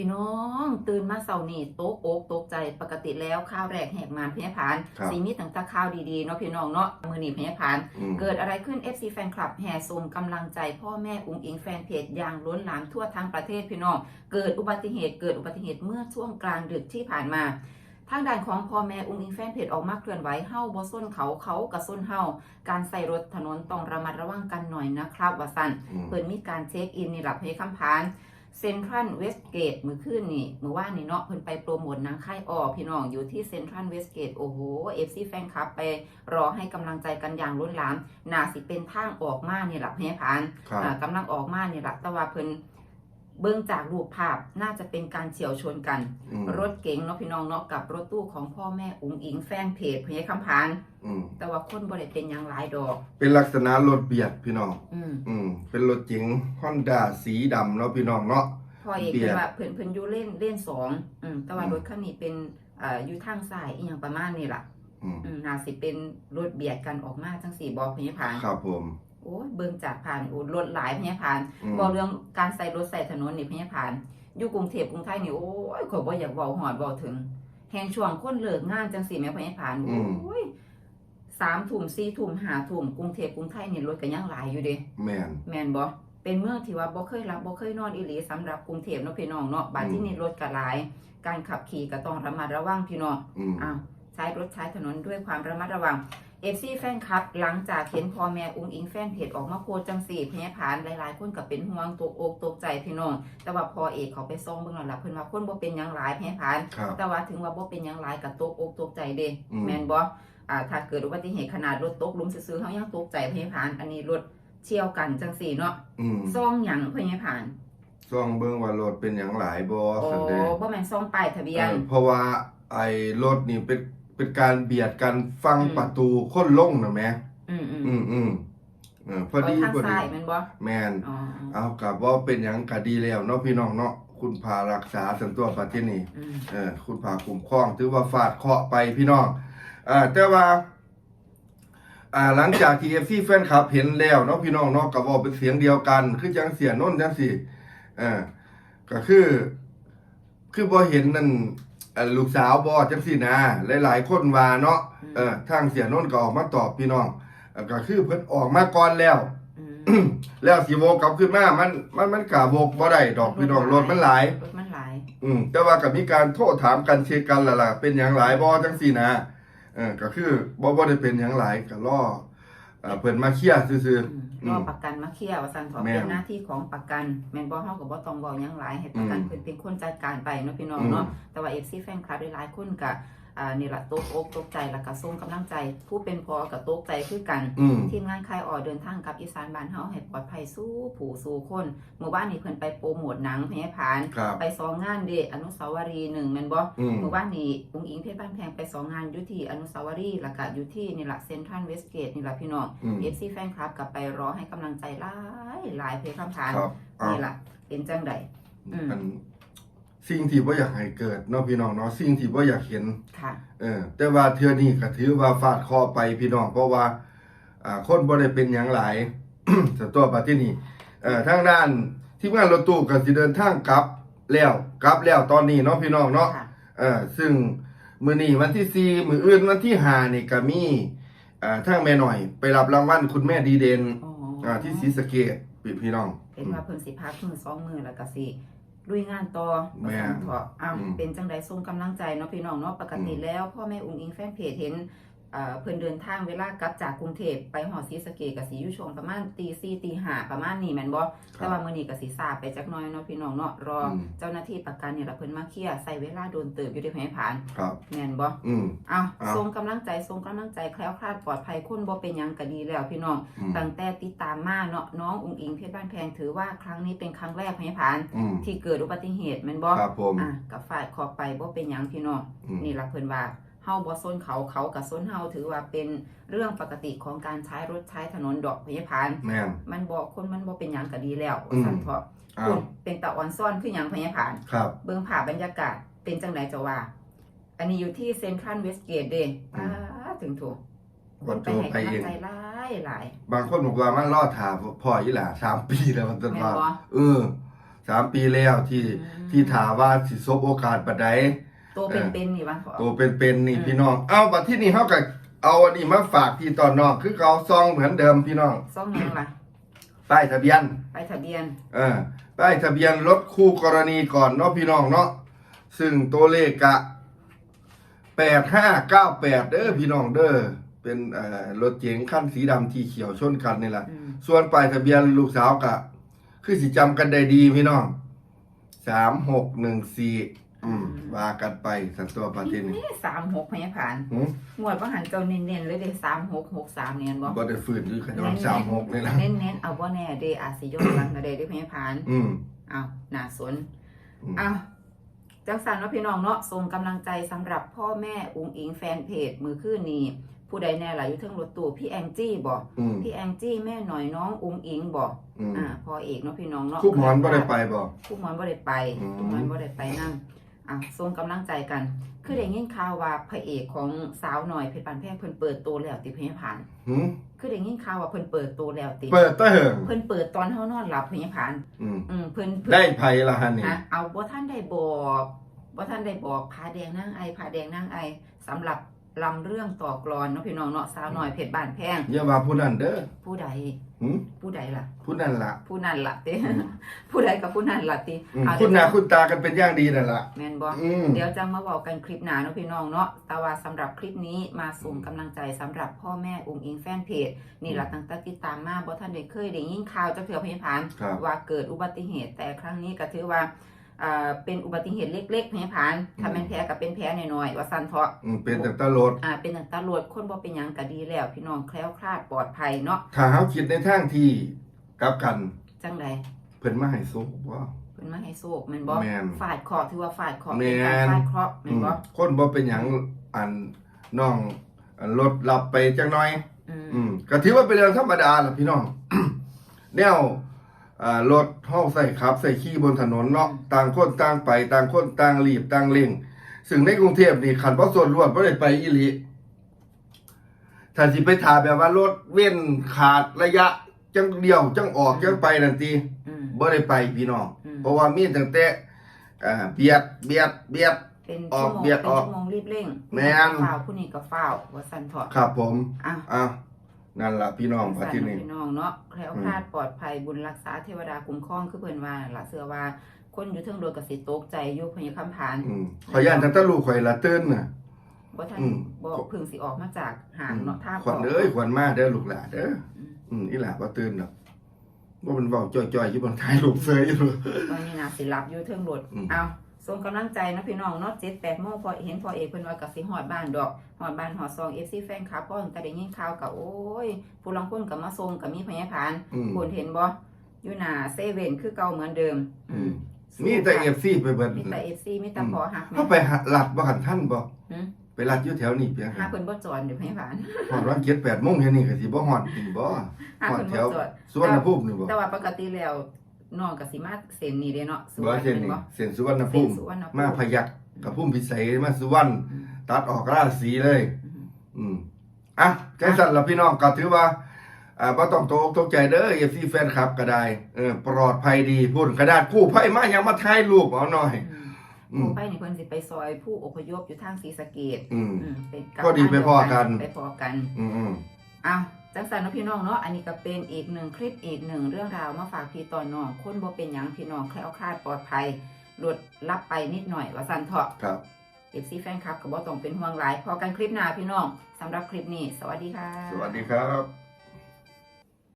พี่น้องตื่นมาเสาร์นี้ตกอกตกใจปกติแล้วข้าวแรกแหกมานพญาผานครับสีมีตั้งแต่ข้าวดีๆเนาะพี่น้องเนาะมือนีพญาผาน อืม เกิดอะไรขึ้น FC แฟนคลับแห่ส่งกำลังใจพ่อแม่อุ้งอิงแฟนเพจอย่างล้นหลามทั่วทั้งประเทศพี่น้อง เกิดอุบัติเหตุเกิดอุบัติเหตุเมื่อช่วงกลางดึกที่ผ่านมาทางด้านของพ่อแม่อุ้งอิงแฟนเพจออกมาเคลื่อนไหวเฮ้าบ่ส้นเขาเขากับส้นเฮ้าการใส่รถถนนต้องระมัดระวังกันหน่อยนะครับว่าสันอืมเพิ่นมีการเช็คอินนี่หลับให้คำพาน เซ็นทรัลเวสเกตมือขึ้นนี่มือว่านนี่เนาะเพิ่นไปโปรโมทหนังค่ายออพี่น้องอยู่ที่เซ็นทรัลเวสเกตโอ้โหเอฟซีแฟนคลับไปรอให้กำลังใจกันอย่างล้นหลามน่าสิเป็นทางออกมานี่หลับให้พานครับอ่ากำลังออกมานี่ละแต่ว่าเพิ่น เบื้องจากรูปภาพน่าจะเป็นการเฉียวชนกัน อืม รถเก๋งเนาะพี่น้องเนาะกับรถตู้ของพ่อแม่อุ๋งอิงแฟนเพจพญาคำพาน อืมแต่ว่าคนบ่ได้เป็นอย่างหลายดอก เป็นลักษณะรถเบียดพี่น้อง อืมอืม เป็นรถเก๋งฮอนด้าสีดำเนาะพี่น้องเนาะพ่อเอกเบียดเพิ่นว่าเพิ่นเพิ่นอยู่เล่นเล่นสองอืมแต่ว่าอืมรถคันนี้เป็นเอ่ออยู่ทางซ้ายอีหยังประมาณนี้ล่ะอืมอืมน่าสิเป็นรถเบียดกันออกมาจังสี่บอกพญาพาน ครับผม โอ้ยเบิ่งจากผ่านโอ้รถหลายพญาพานอืมบอกเรื่องการใส่รถใส่ถนนนี่พญาพานอยู่กรุงเทพกรุงไทยนี่โอ้ยข่อยบ่อยากเว้าฮอดเว้าถึง แห่งช่วงคนเลิกงานจังสี่แม่พญาพานโอ้ยสามทุ่มสี่ทุ่มห้าทุ่มกรุงเทพกรุงไทยนี่รถก็ยังหลายอยู่เด้แมนแม่นบ่เป็นเมืองที่ว่าบ่เคยรับบ่เคยนอนอีหลีสำหรับกรุงเทพเนาะพี่น้องเนาะบัดที่นี่รถก็หลาย การขับขี่ก็ต้องระมัดระวังพี่น้องอืมอ้าวใช้รถใช้ถนนด้วยความระมัดระวัง เอฟซีแฟนคลับ หลังจากเห็นพ่อแม่อุ้งอิงแฟนเพจออกมาโพสต์จังสี่พญาผานหลายๆคนก็เป็นห่วงตกอกตกใจพี่น้อง แต่ว่าพอเอกเขาไปซ่องเบิ่งแล้วล่ะเพิ่นว่าคนบ่เป็นหยังหลายพญาผาน ครับ แต่ว่าถึงว่าบ่เป็นหยังหลายก็ตกอกตกใจเด้อืม แม่นบ่อ่าถ้าเกิดอุบัติเหตุขนาดรถตกหลุมซื่อๆเฮายังตกใจพญาผาน อันนี้รถเชี่ยวกันจังสี่เนาะอืมซ่องหยังพญาผานซ่องเบิ่งว่ารถเป็นอย่างหลายบ่โอ้สันเดบ่แม่นซ่องป้ายทะเบียน เออเพราะว่าไอ้รถนี่เป็น เป็นการเบียดกันฟังอืม ประตูคนลงนะแม่อืมอืมอืมอืมเออพอดีทางพอดีซ้ายแม่นบ่แมน อ๋อเอากับว่าเป็นอย่างก็ดีแล้วเนาะพี่น้องเนาะคุณพารักษาสันตัวประเทศนี้อืมเออคุณพาคุ้มครองถือว่าฟาดเคราะห์ไปพี่น้องอ่าแต่ว่าอ่าหลังจากที่เอฟซีแฟนคลับเห็นแล้วเนาะพี่น้องเนาะกับว่าเป็นเสียงเดียวกัน คือจังเสียโน้นจังสิเออก็คือ คือบ่เห็นนั่นเอ่อ ลูกสาวบ่จังสินะหลายๆคนว่าเนาะเออทางเสียโน้นก็ออกมาตอบพี่น้องเอ่อก็คือเพิ่นออกมาก่อนแล้วอืมแล้วสิโวกกลับขึ้นมา มันมันมันกะโวกบ่ได้ดอกพี่น้องรถมันหลายรถมันหลาย อืมแต่ว่าก็มีการโทษถามกันเช็คกันและล่ะเป็นอย่างหลายบ่จังซี่นะเออก็คือบ่บ่ได้เป็นอย่างหลายก็รอเอ่อเพิ่นมาเคลียร์ซื่ออืมอืรมอประกันมาเคลียร์ว่าซั่นขอแม่นเป็นหน้าที่ของประกันแม่นบ่เฮาก็บ่ต้องเว้าหยังหลายให้ประกันอืมเพิ่นเป็นคนจัดการไปเนาะพี่น้องอืมเนาะแต่ว่า FC แฟนคลับหลายๆคนก็ อ่านี่ล่ะตกอกตกใจแล้วก็ส่งกำลังใจ ผู้เป็นพ่อก็ตกใจคือกัน อืม ทีมงานคายออเดินทางกลับอีสานบ้านเฮาให้ปลอดภัยสู้ผู้สู้คนหมู่บ้านนี้เพิ่นไปโปรโมทหนังพญาผาน ครับ ไปสองงานเดะอนุสาวรีย์หนึ่งแม่นบ่อืม หมู่บ้านนี้อุ้งอิงเพชรบ้านแพงไปสองงานอยู่ที่อนุสาวรีย์แล้วก็อยู่ที่นี่ละเซ็นทรัลเวสเกตนี่ละพี่น้อง อืมเอฟซีแฟนคลับกลับไปรอให้กำลังใจหลายหลายเพลงคำถามครับเอานี่ล่ะเป็นจังใดอืม อัน สิ่งที่บ่อยากให้เกิดเนาะพี่น้องเนาะสิ่งที่บ่อยากเห็น ค่ะ เออแต่ว่าเทื่อนี้ก็ถือว่าฟาดคอไปพี่น้อง เพราะว่าอ่าคนบ่ได้เป็นหยังหลาย สตัวประเทศนี้เอ่อทางด้านทีมงานรถตู้ก็สิเดินทางกลับแล้วกลับแล้วตอนนี้เนาะพี่น้องเนาะ ค่ะ เออซึ่งมื้อนี้วันที่4มื้ออื่นวันที่5นี่ก็มีอ่าทางแม่หน่อย ไปรับรางวัลคุณแม่ดีเด่นอ๋ออ่าที่ศรีสะเกษพี่พี่น้องเห็นว่าเพิ่นสิพักมือสองมือแล้วก็สิ ลุยงานต่อแม่ว่าซั่นเถาะอ้าวอืมเป็นจังใดส่งกำลังใจเนาะพี่น้องเนาะปกติอืมแล้วพ่อแม่อุ้งอิงแฟนเพจเห็น เอ่อเพิ่นเดินทางเวลากลับจากกรุงเทพไปหอศรีสะเกษก็สิอยู่ช่วงประมาณตี4ตี5ประมาณนี้แม่นบ่คแต่รับว่ามื้อนี้ก็สิซาไปจักหน่อยเนาะพี่น้องเนาะรออม เจ้าหน้าที่ประกันนี่ล่ะเพิ่นมาเคลียร์ใส่เวลาโดนเติบอยู่ที่แผนผ่านครับ แม่นบ่อืม เอาเอาส่งกำลังใจส่งกำลังใจแคล้วคลาดปลอดภัยคนบ่เป็นหยังก็ดีแล้วพี่น้องอืมตั้งแต่ติดตามมาเนาะน้องอุงอิงเพชรบ้านแพงถือว่าครั้งนี้เป็นครั้งแรกแผนผ่าน อืมที่เกิดอุบัติเหตุแม่นบ่ครับผม อะกับฝ่ายขอไปบ่เป็นหยังพี่น้อง อืม นี่ล่ะเพิ่นว่าเฮาบ่ซนเขาเขากับซนเฮาถือว่าเป็นเรื่องปกติของการใช้รถใช้ถนนดอกพยาพานแม่น มันบอกคนมันบ่เป็นหยังก็ดีแล้วอืม สั่นเถาะอ้าคุวณเป็นตะอ่อนซ่อนคือหยังพยาพาน ครับ เบิ่งภาพบรรยากาศเป็นจังไดจะว่า อันนี้อยู่ที่เซ็นทรัลเวสเกตเด้อืป้ามถึงถูกควันนไปโจให้ไปกำลัเอง งใจหลายหลายบางคนบอกว่ามันรอดถาพ่ออีหล่าสามปีแล้วมันจะแม่นว่าบ่เออสามปีแล้วที่ อืมที่ถามว่าสิซบโอกาสปัดใด ตัวเป็นๆนี่ว่าขอ ตัวเป็นๆนี่อืมพี่น้อง เอาบัดที่นี่เฮาก็เอาอันนี้มาฝากพี่ตอนน้องคือเขาซองเหมือนเดิมพี่น้องซ่องยังล่ะป้ายทะเบียน ไปทะเบียน เออป้ายทะเบียนรถคู่กรณีก่อนเนาะพี่น้องเนาะซึ่งตัวเลขกะแปดห้าเก้าแปดเด้อพี่น้องเด้อเป็นเอ่อรถเก๋งคันสีดำที่เขียวชนกันนี่แหละอืม ส่วนป้ายทะเบียนลูกสาวกะ คือสิจำกันได้ดีพี่น้องสามหกหนึ่งสี่ อืมว่ากันไปสันตัวประเทศนี้นี่สามหกพยาผ่านหืมงวดว่าหันเจ้าเน้นๆเลยเด้สามหกหกสามเนี่ยบอกบ่ได้ฟื้นหรือขย้อนสามหกนี่ละเน้นๆเอาว่าแน่เดอาจสิยกหลังก็ได้เด้พยาผ่านอืมเอาหนาสนอืมเอาจังสันว่าพี่น้องเนาะส่งกำลังใจสำหรับพ่อแม่อุงอิงแฟนเพจมือคืนนี้ผู้ใดแน่ล่ะอยู่เทิงรถตู้พี่แองจี้บอกอืมพี่แองจี้แม่หน่อยน้องอุงอิงบอกอืมอ่าพ่อเอกเนาะพี่น้องเนาะ คู่หมอนบ่ได้ไปบ่คู่หมอนบ่ได้ไปอืมคู่หมอนบ่ได้ไปนั่ง อะส่งกำลังใจกัน คือได้ยินข่าวว่าพระเอกของสาวหน่อยเพชรปานแพงเพิ่นเปิดตัวแล้วติเพญผ่าน หืมคือได้ยินข่าวว่าเพิ่นเปิดตัวแล้วติเปิดตะเหิงเพิ่นเปิดตอนเฮานอนหลับเพญผ่าน อืมอืมเพิ่นเพิ่นได้ไผละฮะนี่ ฮะเอาบ่ท่านได้บอกบ่ท่านได้บอกผาแดงนางไอผาแดงนางไอสำหรับลำเรื่องต่อกลอนเนาะพี่น้องเนาะสาวหน่อยเพชรบ้านแพงอย่าว่าผู้นั้นเด้อผู้ใด หืมผู้ใดล่ะ ผู้นั้นล่ะ ผู้นั้นล่ะติผู้ใดกับผู้นั้นล่ะติอืมเอาคุณหเดี๋น้ายวคุณตากันเป็นอย่างดีนั่นล่ะ แม่นบ่อืม เดี๋ยวจะมาบอกกันคลิปหนาเนาะพี่น้องเนาะแต่ว่าสำหรับคลิปนี้มาส่งกำลังใจสำหรับพ่อแม่องค์อิงแฟนเพจนี่ล่ะตั้งแต่ติดตามมาบ่ท่านได้เคยได้ยินข่าวจักเทื่อพยาพานครับ ว่าเกิดอุบัติเหตุแต่ครั้งนี้ก็ถือว่า อ่าเป็นอุบัติเหตุเล็กๆพยาพานถ้าแม่นแพ้ก็เป็นแพ้น้อยๆว่าซั่นเถาะอืมเป็นแต่ตลดอ่าเป็นตั้งตำรวจคนบ่เป็นหยังก็ดีแล้ว พี่น้องแคล้วคลาดปลอดภัยเนาะถ้าเฮาคิดในทางที่กลับกันจังไดเพิ่นมาให้สุขบ่เพิ่นมาให้โชคแม่นบ่แม่นฟาดเคราะห์ถือว่าฟาดเคราะห์แม่เป็นนการฟาดเคราะห์แม่อืนมบ่คนบ่เป็นหยังอันน้องอันรถหลับไปจังน้อย อืมอืมก็ถือว่าเป็นเรื่องธรรมดาล่ะพี่น้อง แนว อ่ารถเฮาใส่ขับ ใส่ขี่บนถนนเนาะต่างคนต่างไป ต่างคนต่างรีบต่างเร่ง ซึ่งในกรุงเทพนี่คันบ่ส่วนรวดบ่ได้ไปอีหลีถ้าสิไปถาแบบว่ารถเว้นขาดระยะ จังเดียว จังออกจังไปนั่นติอืม บ่ได้ไปพี่น้อง อืม เพราะว่ามีตั้งแต่อ่าเบียดเบียดเบียด เป็นอชั่อวกโมงเบียดเป็นออกชั่วโมงรีบเร่งแม่นฝ้าวผู้นี้ก็ฝ้าวว่าสันเถาะครับผม อะ อ้าว นั่นล่ะพี่น้องพาสันที่นี่พี่น้องเนาะแคล้วอืมคลาดปลอดภัยบุญรักษาเทวดาคุ้มครองคือเพิ่นว่าล่ะเสือว่าคนอยู่เทิงโดยกสิตกใจอยู่พญาคำผานอืมขอยย่านทั้งตะลูกข่อยละตื่นน่ะบ่ทันอืมบ่เพึ่งสิออกมาจากหางเนาะท่าขวัญเอ้ยขวัญมาเด้อลูกหลานเด้ออืมอืมอีหล่าบ่ตื่นดอกว่ามันเว้าจ่อยๆอยู่บนท้ายลูกเซยอยู่ตอนนี้น่ะสิหลับอยู่เทิงรถอืมเอา ส่งกำลังใจนะพี่น้องเนาะ7 8โมงพอเห็นพอเอกเพิ่นว่าก็สิฮอดบ้านดอกฮอดบ้านฮอดซอง FC แฟนคลับพ่อตั้งแต่ได้ยินข่าวก็โอ้ย ผู้ลังคนก็มาส่งก็มีพญาผานอืมคุณเห็นบ่อยู่หน้าเซเว่นคือเก่าเหมือนเดิมอืมมีแต่ FC ไปเบิดมีแต่เอฟซีมีแต่พอหักเฮาไปหาลัดบ่คันทันบ่หืมไปลัดอยู่แถวนี้เพียงหาเพิ่นบ่จอดเดี๋ยวให้ผ่านฮอดวัน7 8โมงแค่นี้ก็สิบ่ฮอดอีกบ่หาฮอดเพิ่นแถบ่วจอด สุวรรณภูมินี่บ่แต่ว่าปกติแล้ว น้องก็สิมาเส้นนี้เด้เนาะสุบ่วรรณเช่นเป็นนี้บ่ เส้นสุวรรณเส้ภูนมิสุวรรณภูมาพยัคฆ์กับภูมิพิสัยมาสุวรรณอืมตัดออกราศีเลย อืมอืมอะจังสั่นละพี่น้องก็ถือว่าอ่าบ่ต้องตกอกตกใจเด้อ FC แฟนคลับก็ได้เออปลอดภัยดีพูดกระดาษกู้ภัยมายังมาถ่ายรูปเอาหน่อย อืมอืมผู้ไปนี่เพิ่นสิไปซอยผู้อพยพอยู่ทางศรีสะเกษอืม อืมเป็นลับก็ดีไปพอกัน ไปพอกัน อืมอืมอ้าว จังสันเนาะพี่น้องเนาะอันนี้ก็เป็นอีกหนึ่งคลิปอีกหนึ่งเรื่องราวมาฝากพี่ตอนน้องคนบ่เป็นหยังพี่น้องแคล้วคลาดปลอดภัยหลุดลับไปนิดหน่อยว่าซั่นเถาะครับ เอฟซีแฟนคลับก็บ่ต้องเป็นห่วงหลายพอกันคลิปหน้าพี่น้องสำหรับคลิปนี้ สวัสดีค่ะ สวัสดีครับ